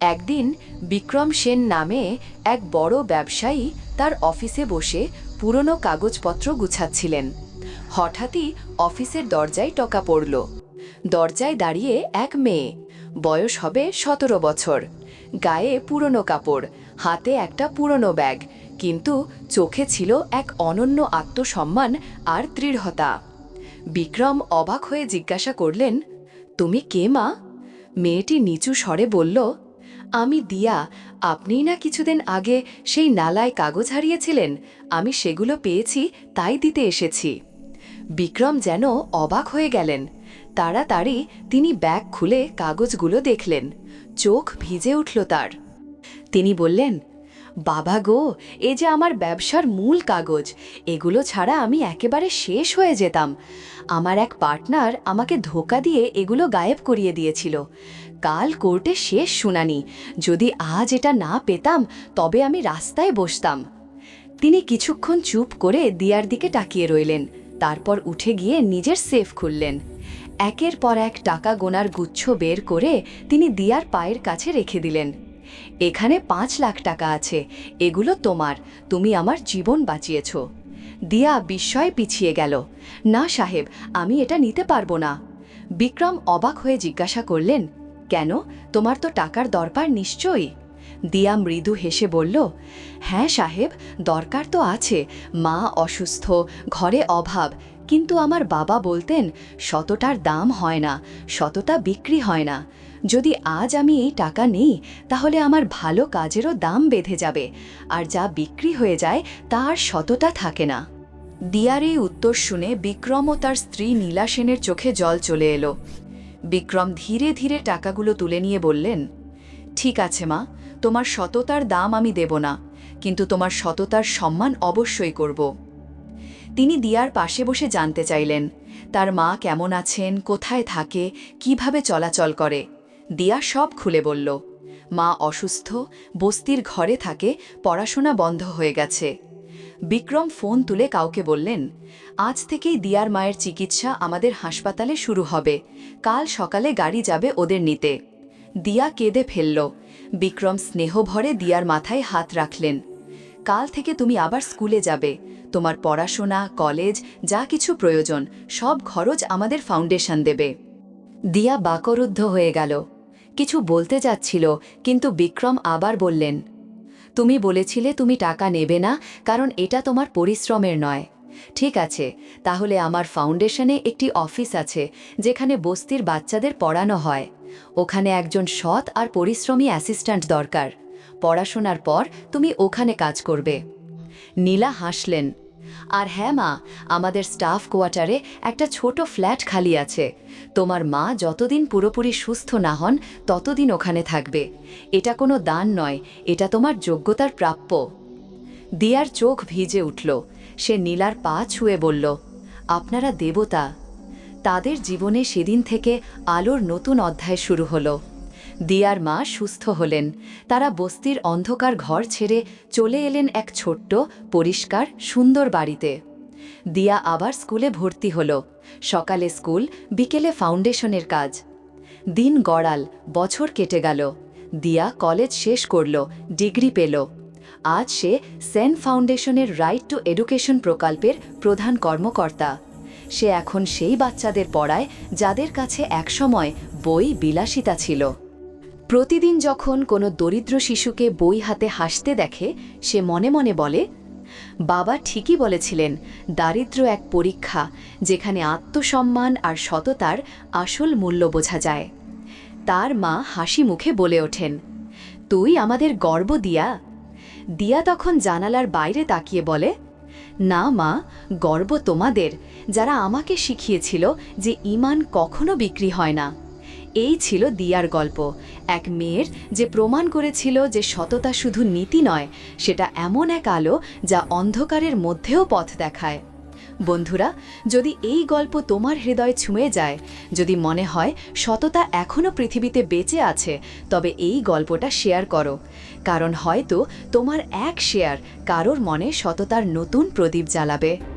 একদিন বিক্রম সেন নামে এক বড় ব্যবসায়ী তার অফিসে বসে পুরনো কাগজপত্র গুছাচ্ছিলেন। হঠাৎই অফিসের দরজায় টকা পড়ল। দরজায় দাঁড়িয়ে এক মেয়ে, বয়স হবে সতেরো বছর, গায়ে পুরনো কাপড়, হাতে একটা পুরনো ব্যাগ, কিন্তু চোখে ছিল এক অনন্য আত্মসম্মান আর দৃঢ়তা। বিক্রম অবাক হয়ে জিজ্ঞাসা করলেন, তুমি কে মা? মেয়েটি নিচু স্বরে বলল আমি দিয়া, আপনিই না কিছুদিন আগে সেই নালায় কাগজ হারিয়েছিলেন, আমি সেগুলো পেয়েছি, তাই দিতে এসেছি। বিক্রম যেন অবাক হয়ে গেলেন। তাড়াতাড়ি তিনি ব্যাগ খুলে কাগজগুলো দেখলেন। চোখ ভিজে উঠল তার। তিনি বললেন, বাবা গো, এ যে আমার ব্যবসার মূল কাগজ, এগুলো ছাড়া আমি একেবারে শেষ হয়ে যেতাম। আমার এক পার্টনার আমাকে ধোকা দিয়ে এগুলো গায়েব করিয়ে দিয়েছিল। কাল কোর্টে শেষ শুনানি। যদি আজ এটা না পেতাম, তবে আমি রাস্তায় বসতাম। তিনি কিছুক্ষণ চুপ করে দিয়ার দিকে তাকিয়ে রইলেন। তারপর উঠে গিয়ে নিজের সেফ খুললেন। একের পর এক টাকা গোনার গুচ্ছ বের করে তিনি দিয়ার পায়ের কাছে রেখে দিলেন। এখানে পাঁচ লাখ টাকা আছে, এগুলো তোমার, তুমি আমার জীবন বাঁচিয়েছ। দিয়া বিস্ময় পিছিয়ে গেল। না সাহেব, আমি এটা নিতে পারব না। বিক্রম অবাক হয়ে জিজ্ঞাসা করলেন কেন? তোমার তো টাকার দরকার নিশ্চয়ই। দিয়া মৃদু হেসে বলল হ্যাঁ সাহেব, দরকার তো আছে। মা অসুস্থ, ঘরে অভাব। কিন্তু আমার বাবা বলতেন শতটার দাম হয় না শতটা বিক্রি হয় না। যদি আজ আমি এই টাকা নেই, তাহলে আমার ভালো কাজেরও দাম বেঁধে যাবে। আর যা বিক্রি হয়ে যায়, তার শতটা থাকে না। দিয়ার এই উত্তর শুনে বিক্রম ও তার স্ত্রী নীলা সেনের চোখে জল চলে এলো। বিক্রম ধীরে ধীরে টাকাগুলো তুলে নিয়ে বললেন, ঠিক আছে মা, তোমার সততার দাম আমি দেব না, কিন্তু তোমার সততার সম্মান অবশ্যই করব। তিনি দিয়ার পাশে বসে জানতে চাইলেন, তার মা কেমন আছেন, কোথায় থাকে, কীভাবে চলাচল করে? দিয়া সব খুলে বলল, মা অসুস্থ, বস্তির ঘরে থাকে, পড়াশোনা বন্ধ হয়ে গেছে। বিক্রম ফোন তুলে কাউকে বললেন, আজ থেকেই দিয়ার মায়ের চিকিৎসা আমাদের হাসপাতালে শুরু হবে। কাল সকালে গাড়ি যাবে ওদের নিতে। দিয়া কেঁদে ফেলল। বিক্রম স্নেহভরে দিয়ার মাথায় হাত রাখলেন। কাল থেকে তুমি আবার স্কুলে যাবে। তোমার পড়াশোনা, কলেজ, যা কিছু প্রয়োজন, সব খরচ আমাদের ফাউন্ডেশন দেবে। দিয়া বাকরুদ্ধ হয়ে গেল। কিছু বলতে যাচ্ছিল, কিন্তু বিক্রম আবার বললেন তুমি বলেছিলে তুমি টাকা নেবে না, কারণ এটা তোমার পরিশ্রমের নয়। ঠিক আছে, তাহলে আমার ফাউন্ডেশনে একটি অফিস আছে, যেখানে বস্তির বাচ্চাদের পড়ানো হয়। ওখানে একজন সৎ আর পরিশ্রমী অ্যাসিস্ট্যান্ট দরকার। পড়াশোনার পর তুমি ওখানে কাজ করবে। নীলা হাসলেন। আর হ্যাঁ মা, আমাদের স্টাফ কোয়ার্টারে একটা ছোট ফ্ল্যাট খালি আছে। তোমার মা যতদিন পুরোপুরি সুস্থ না হন, ততদিন ওখানে থাকবে। এটা কোনো দান নয়, এটা তোমার যোগ্যতার প্রাপ্য। দিয়ার চোখ ভিজে উঠল। সে নীলার পা ছুঁয়ে বলল, আপনারা দেবতা। তাদের জীবনে সেদিন থেকে আলোর নতুন অধ্যায় শুরু হলো। দিয়ার মা সুস্থ হলেন। তারা বস্তির অন্ধকার ঘর ছেড়ে চলে এলেন এক ছোট্ট, পরিষ্কার, সুন্দর বাড়িতে। দিয়া আবার স্কুলে ভর্তি হল। সকালে স্কুল, বিকেলে ফাউন্ডেশনের কাজ। দিন গড়াল, বছর কেটে গেল। দিয়া কলেজ শেষ করল, ডিগ্রি পেল। আজ সে সেন ফাউন্ডেশনের রাইট টু এডুকেশন প্রকল্পের প্রধান কর্মকর্তা। সে এখন সেই বাচ্চাদের পড়ায়, যাদের কাছে একসময় বই বিলাসিতা ছিল। প্রতিদিন যখন কোনো দরিদ্র শিশুকে বই হাতে হাসতে দেখে, সে মনে মনে বলে, বাবা ঠিকই বলেছিলেন, দারিদ্র্য এক পরীক্ষা, যেখানে আত্মসম্মান আর সততার আসল মূল্য বোঝা যায়। তার মা হাসি মুখে বলে ওঠেন, তুই আমাদের গর্ব দিয়া। দিয়া তখন জানালার বাইরে তাকিয়ে বলে, না মা, গর্ব তোমাদের, যারা আমাকে শিখিয়েছিল যে ইমান কখনো বিক্রি হয় না। এই ছিল দিয়ার গল্প। এক মেয়ের যে প্রমাণ করেছিল যে সততা শুধু নীতি নয়, সেটা এমন এক আলো যা অন্ধকারের মধ্যেও পথ দেখায়। বন্ধুরা, যদি এই গল্প তোমার হৃদয় ছুঁয়ে যায়, যদি মনে হয় সততা এখনও পৃথিবীতে বেঁচে আছে, তবে এই গল্পটা শেয়ার করো। কারণ হয়তো তোমার এক শেয়ার কারোর মনে সততার নতুন প্রদীপ জ্বালাবে।